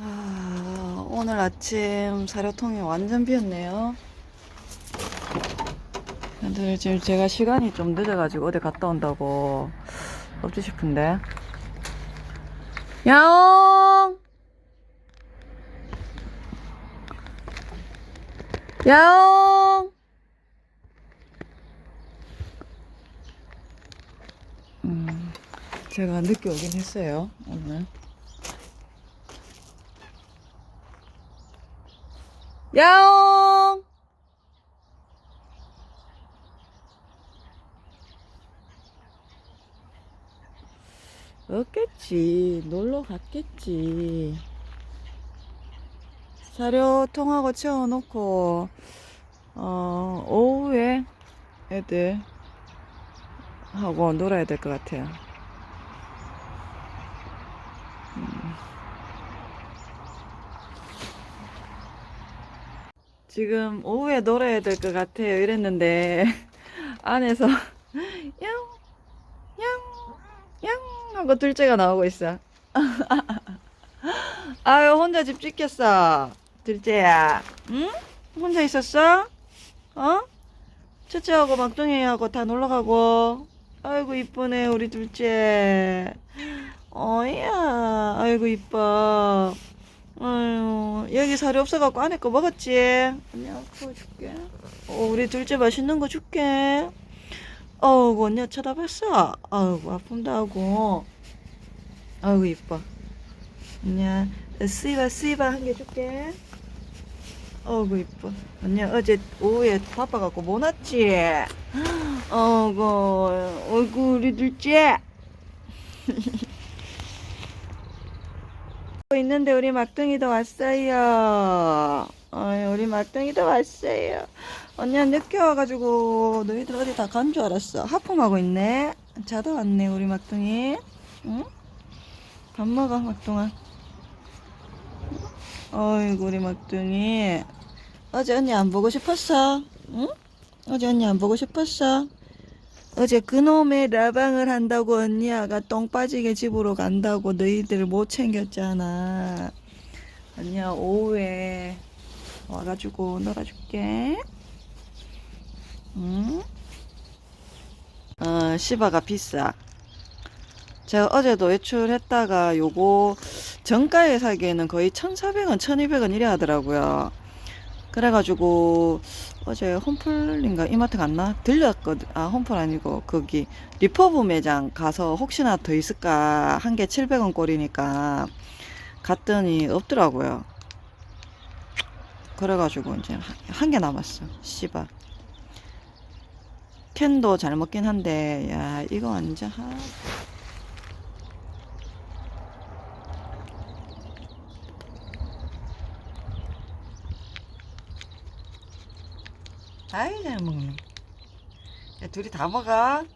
아, 오늘 아침 사료통이 완전 비었네요. 근데 지금 제가 시간이 좀 늦어가지고 어디 갔다 온다고 없지 싶은데. 야옹! 야옹! 음, 제가 늦게 오긴 했어요, 오늘. 야옹! 없겠지. 놀러 갔겠지. 사료 통하고 채워놓고, 어, 오후에 애들 하고 놀아야 될 것 같아요. 지금 오후에 놀아야 될 것 같아요. 이랬는데, 안에서, 양, 양, 양 하고 둘째가 나오고 있어. 아유, 혼자 집 지켰어. 둘째야. 응? 혼자 있었어? 어? 첫째하고 막둥이하고 다 놀러가고. 아이고, 이쁘네, 우리 둘째. 어이야. 아이고, 이뻐. 아유, 여기 살이 없어갖고 안에 거 먹었지? 언니가 그거 줄게. 어, 우리 둘째 맛있는 거 줄게. 어우, 언니가 쳐다봤어. 아이고, 아픔도 하고. 아이고, 이뻐. 언니야, 쓰이바, 쓰이바 한 개 줄게. 어이구, 이뻐. 언니야, 어제 오후에 바빠갖고 못 왔지? 어이구, 어이구, 우리 둘째. 있는데 우리 막둥이도 왔어요. 어이, 우리 막둥이도 왔어요. 언니야 늦게 와가지고 너희들 어디 다 간 줄 알았어. 하품하고 있네. 자다 왔네 우리 막둥이. 응? 밥 먹어 막둥아. 어이구 우리 막둥이. 어제 언니 안 보고 싶었어? 응? 어제 언니 안 보고 싶었어? 어제 그놈의 라방을 한다고 언니야가 똥 빠지게 집으로 간다고 너희들 못 챙겼잖아. 언니야 오후에 와가지고 놀아줄게. 응? 어, 시바가 비싸. 제가 어제도 외출했다가 요거 정가에 사기에는 거의 1,400원, 1,200원 이래 하더라고요. 그래가지고 어제 홈플인가 이마트 갔나? 들렸거든. 아, 홈플 아니고 거기 리퍼브 매장 가서 혹시나 더 있을까 한 개 700원 꼴이니까 갔더니 없더라고요. 그래가지고 이제 한 개 남았어. 씨발. 캔도 잘 먹긴 한데 야 이거 완전 하... 아이 잘 먹네 야 둘이 다 먹어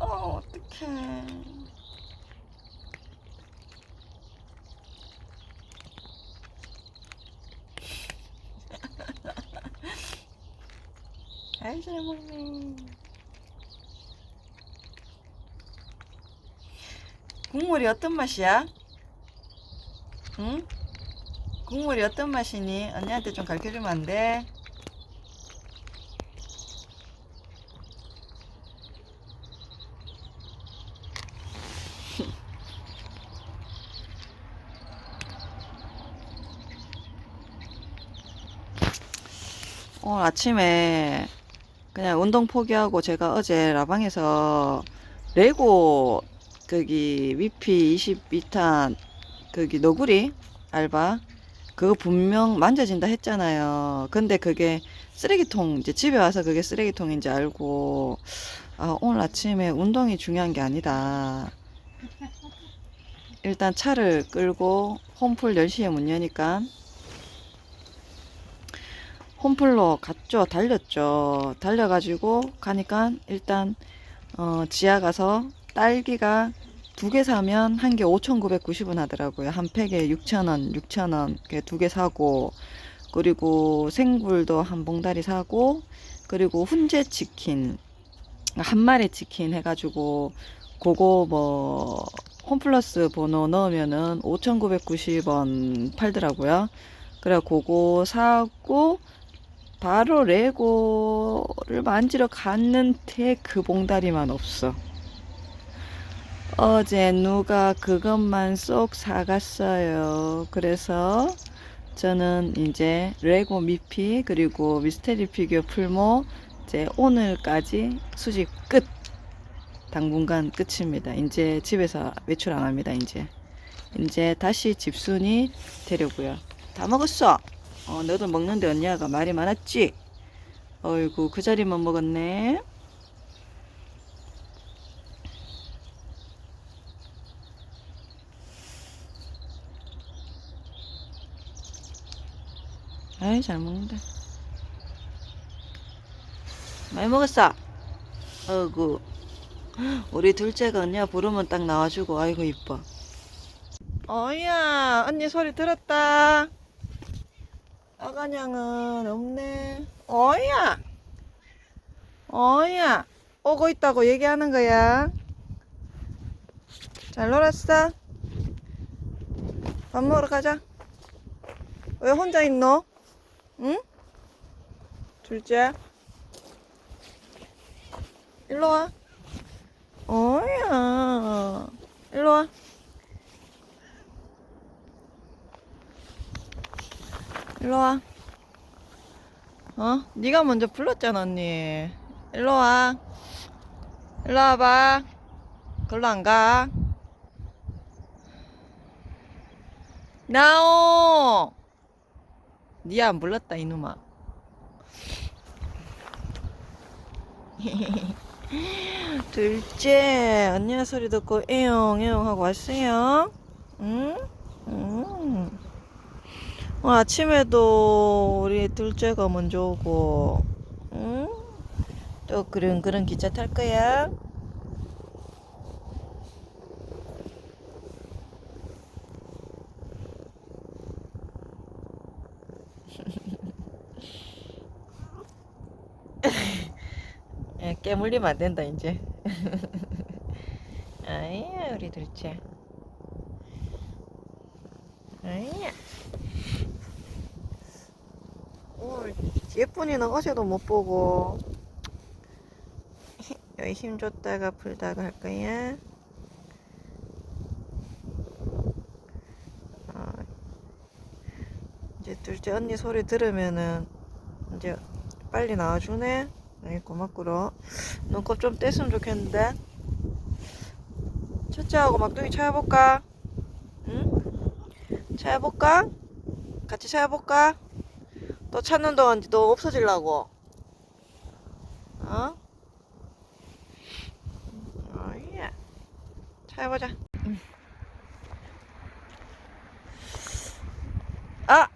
어 어떡해 아이 잘 먹네 국물이 어떤 맛이야? 응? 국물이 어떤 맛이니? 언니한테 좀 가르쳐주면 안 돼? 오늘 아침에 그냥 운동 포기하고 제가 어제 라방에서 레고 거기 위피 22탄 거기 너구리 알바 그거 분명 만져진다 했잖아요. 근데 그게 쓰레기통 이제 집에 와서 그게 쓰레기통인지 알고 아 오늘 아침에 운동이 중요한 게 아니다. 일단 차를 끌고 홈플 10시에 문 여니까 홈플로 갔죠. 달렸죠. 달려가지고 가니까 일단 어, 지하 가서 딸기가 두 개 사면 한 개 5,990원 하더라고요. 한 팩에 6,000원, 6,000원 이렇게 두개 사고 그리고 생굴도 한 봉다리 사고 그리고 훈제 치킨 한 마리 치킨 해가지고 그거 뭐 홈플러스 번호 넣으면은 5,990원 팔더라고요. 그래 그거 사고 바로 레고를 만지러 갔는데 그 봉다리만 없어. 어제 누가 그것만 쏙 사갔어요. 그래서 저는 이제 레고 미피 그리고 미스테리 피규어 풀모 이제 오늘까지 수집 끝. 당분간 끝입니다. 이제 집에서 외출 안 합니다. 이제 이제 다시 집순이 되려고요. 다 먹었어. 어, 너도 먹는데 언니가 말이 많았지? 어이구 그 자리만 먹었네. 아이 잘 먹는다. 많이 먹었어. 어구 우리 둘째가 언니가 부르면 딱 나와주고 아이고 이뻐. 어이야 언니 소리 들었다. 아가냥은 없네. 어이야 어이야 오고 있다고 얘기하는 거야. 잘 놀았어? 밥 먹으러 가자. 왜 혼자 있노? 응? 둘째? 일로 와. 어야. 일로 와. 일로 와. 어? 네가 먼저 불렀잖아, 언니. 일로 와. 일로 와봐. 글로 안 가. 나오! 니안 불렀다, 이놈아. 둘째, 언니의 소리 듣고 에용, 에용 하고 왔어요. 응? 응. 어, 아침에도 우리 둘째가 먼저 오고, 응? 또 그런 그런 기차 탈 거야? 예, 깨물리면 안 된다 이제. 아이야 우리 둘째. 아이야. 오늘 예쁜 이는 어제도 못 보고 여기 힘 줬다가 풀다가 할 거야. 어, 이제 둘째 언니 소리 들으면은 이제 빨리 나와주네. 아이 고맙구러. 눈곱 좀 뗐으면 좋겠는데. 첫째하고 막둥이 찾아볼까? 응? 찾아볼까? 같이 찾아볼까? 또 찾는 동안 너 없어질라고. 어? 어이야. 찾아보자. 응. 아!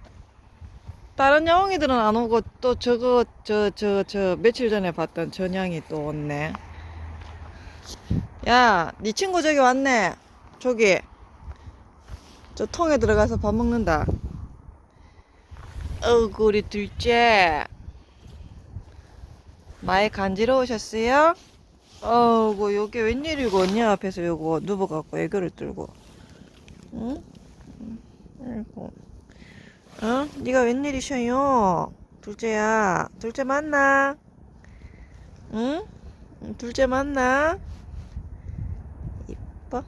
다른 영웅이들은 안 오고 또 저거 저 저 저 며칠 전에 봤던 전향이 또 왔네. 야, 네 친구 저기 왔네. 저기 저 통에 들어가서 밥 먹는다. 어구 우리 둘째 많이 간지러우셨어요? 어구 요게 웬일이고 언니 앞에서 요거 누워갖고 애교를 들고 응? 응, 아이고 어? 네가 웬일이셔요? 둘째야. 둘째 맞나? 응? 응, 둘째 맞나? 이뻐?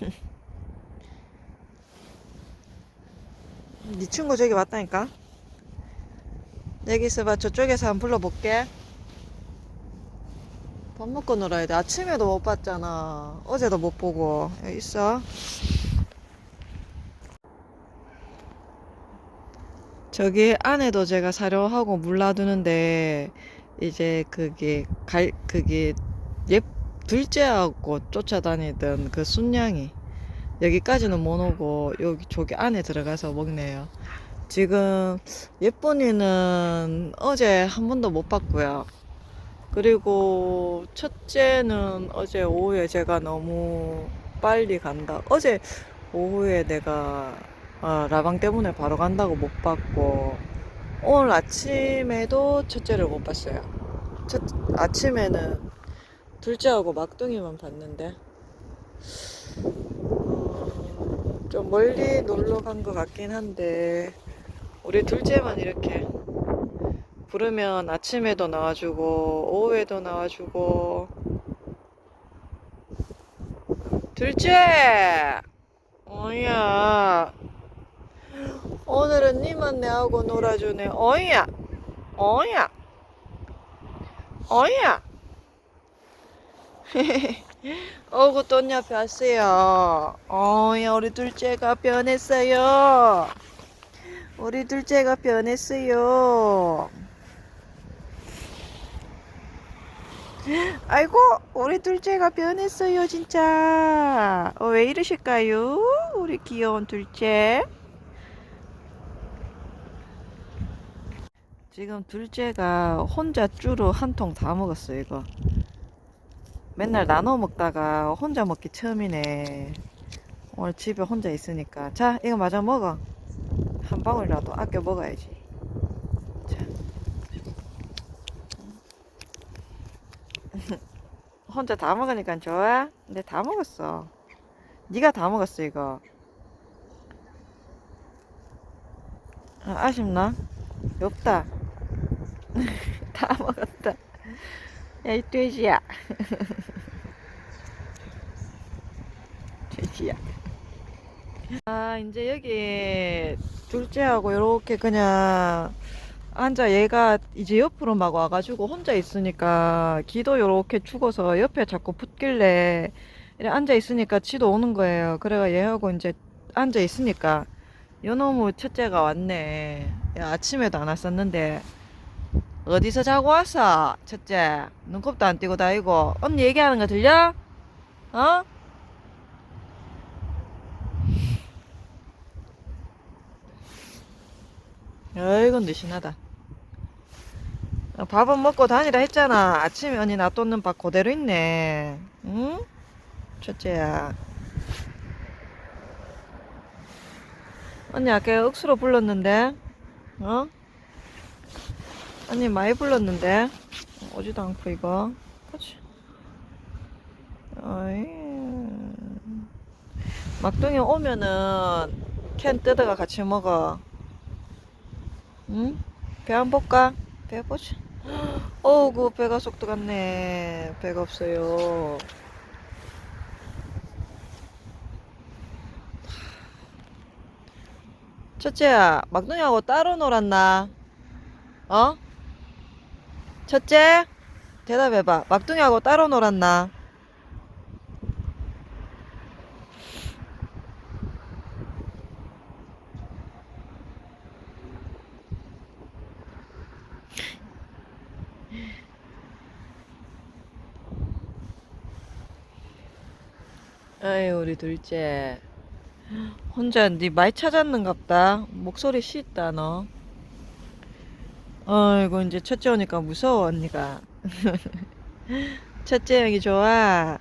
네 친구 저기 왔다니까? 여기 있어봐. 저쪽에서 한번 불러볼게. 밥 먹고 놀아야 돼. 아침에도 못 봤잖아. 어제도 못 보고. 여기 있어. 저기 안에도 제가 사료하고 물 놔두는데 이제 그게 갈 그게 예 둘째하고 쫓아다니던 그 순양이 여기까지는 못 오고 여기 저기 안에 들어가서 먹네요. 지금 예쁜이는 어제 한 번도 못 봤고요. 그리고 첫째는 어제 오후에 제가 너무 빨리 간다. 어제 오후에 내가 어, 라방 때문에 바로 간다고 못 봤고 오늘 아침에도 첫째를 못 봤어요. 첫 아침에는 둘째하고 막둥이만 봤는데 어, 좀 멀리 놀러 간 것 같긴 한데 우리 둘째만 이렇게 부르면 아침에도 나와주고 오후에도 나와주고. 둘째! 어이야. 오늘은 니만 내하고 놀아주네. 어이야. 어이야. 어이야 어구 또니 앞에 왔어요. 어이야 우리 둘째가 변했어요. 우리 둘째가 변했어요. 아이고 우리 둘째가 변했어요 진짜. 어, 왜 이러실까요? 우리 귀여운 둘째. 지금 둘째가 혼자 쭈루 한 통 다 먹었어 이거 맨날 나눠 먹다가 혼자 먹기 처음이네. 오늘 집에 혼자 있으니까. 자 이거 마저 먹어. 한 방울이라도 아껴 먹어야지. 자. 혼자 다 먹으니까 좋아? 근데 다 먹었어. 네가 다 먹었어 이거. 아, 아쉽나? 없다. 다 먹었다 야 이 돼지야 돼지야 아 이제 여기 둘째하고 이렇게 그냥 앉아 얘가 이제 옆으로 막 와가지고 혼자 있으니까 기도 요렇게 죽어서 옆에 자꾸 붙길래 앉아 있으니까 지도 오는 거예요. 그래가 얘하고 이제 앉아 있으니까 요놈의 첫째가 왔네. 야, 아침에도 안 왔었는데 어디서 자고 왔어? 첫째 눈곱도 안 띄고 다니고 언니 얘기하는 거 들려? 어? 아이고 느신하다 어, 밥은 먹고 다니라 했잖아 아침에 언니 놔뒀는 밥 그대로 있네 응? 첫째야 언니 아까 억수로 불렀는데 어? 언니 많이 불렀는데 오지도 않고 이거 그치 어이 막둥이 오면은 캔 뜯어가 같이 먹어 응? 배 안 볼까? 배 보자. 어우구 배가 속도 갔네. 배가 없어요. 첫째야, 막둥이하고 따로 놀았나? 어? 첫째? 대답해봐. 막둥이하고 따로 놀았나? 아이 우리 둘째 혼자 네 많이 찾았는갑다 목소리 씻다 너 어이구 이제 첫째 오니까 무서워 언니가. 첫째 여기 좋아.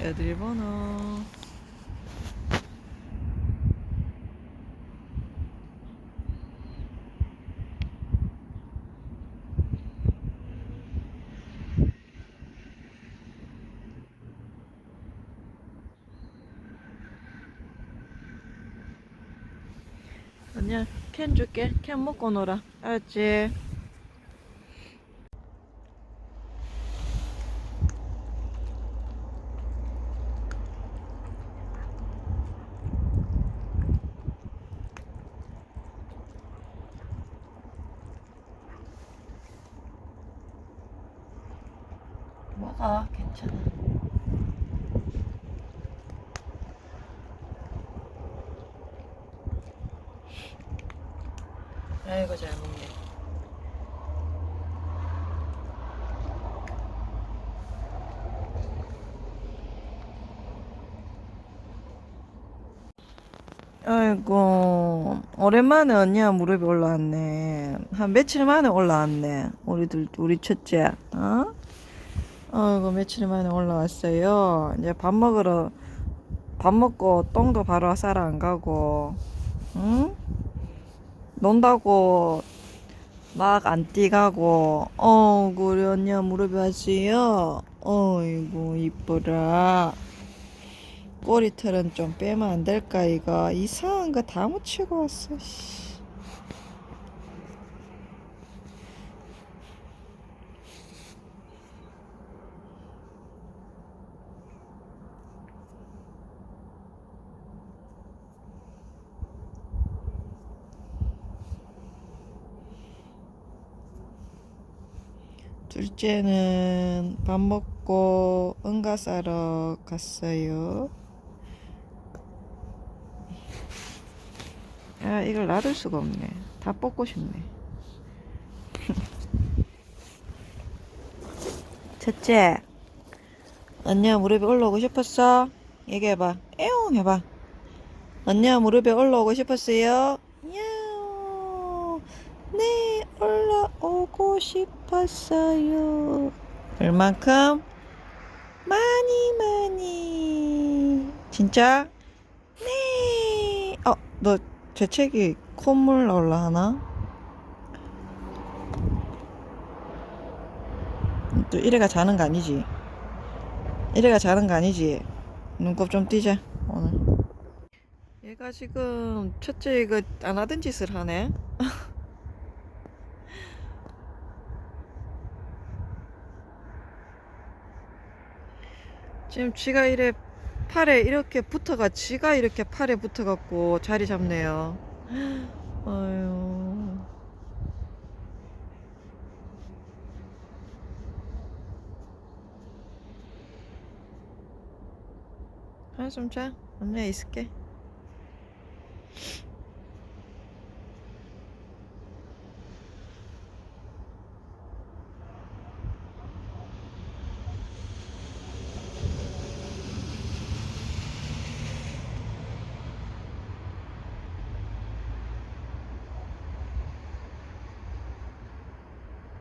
애들이 보노 언니야 캔 줄게 캔 먹고 놀아 알았지? 먹어 괜찮아 아이고 잘 먹네 아이고 오랜만에 언니야 무릎이 올라왔네 한 며칠 만에 올라왔네 우리들 우리 첫째 어? 아이고 며칠 만에 올라왔어요 이제 밥 먹으러 밥 먹고 똥도 바로 싸러 안 가고, 응? 논다고 막 안 뛰가고, 어, 우리 언니야 무릎이 왔지요? 어이구, 이쁘라. 꼬리털은 좀 빼면 안 될까, 이거? 이상한 거 다 묻히고 왔어, 씨. 둘째는 밥 먹고 응가 싸러 갔어요. 아, 이걸 놔둘 수가 없네. 다 뽑고 싶네. 첫째, 언니야 무릎에 올라오고 싶었어? 얘기해봐. 에옹 해봐. 언니야 무릎에 올라오고 싶었어요? 야옹. 네, 올라오고 싶었어요. 얼만큼? 많이 많이. 진짜? 네. 어, 너 재채기 콧물 나올라 하나? 또 이래가 자는 거 아니지? 이래가 자는 거 아니지? 눈곱 좀 띄자 오늘. 얘가 지금 첫째 이거 안 하던 짓을 하네. 지금 쥐가 이래 팔에 이렇게 붙어가 쥐가 이렇게 팔에 붙어갖고 자리 잡네요. 아유. 한숨 자. 언니가 있을게.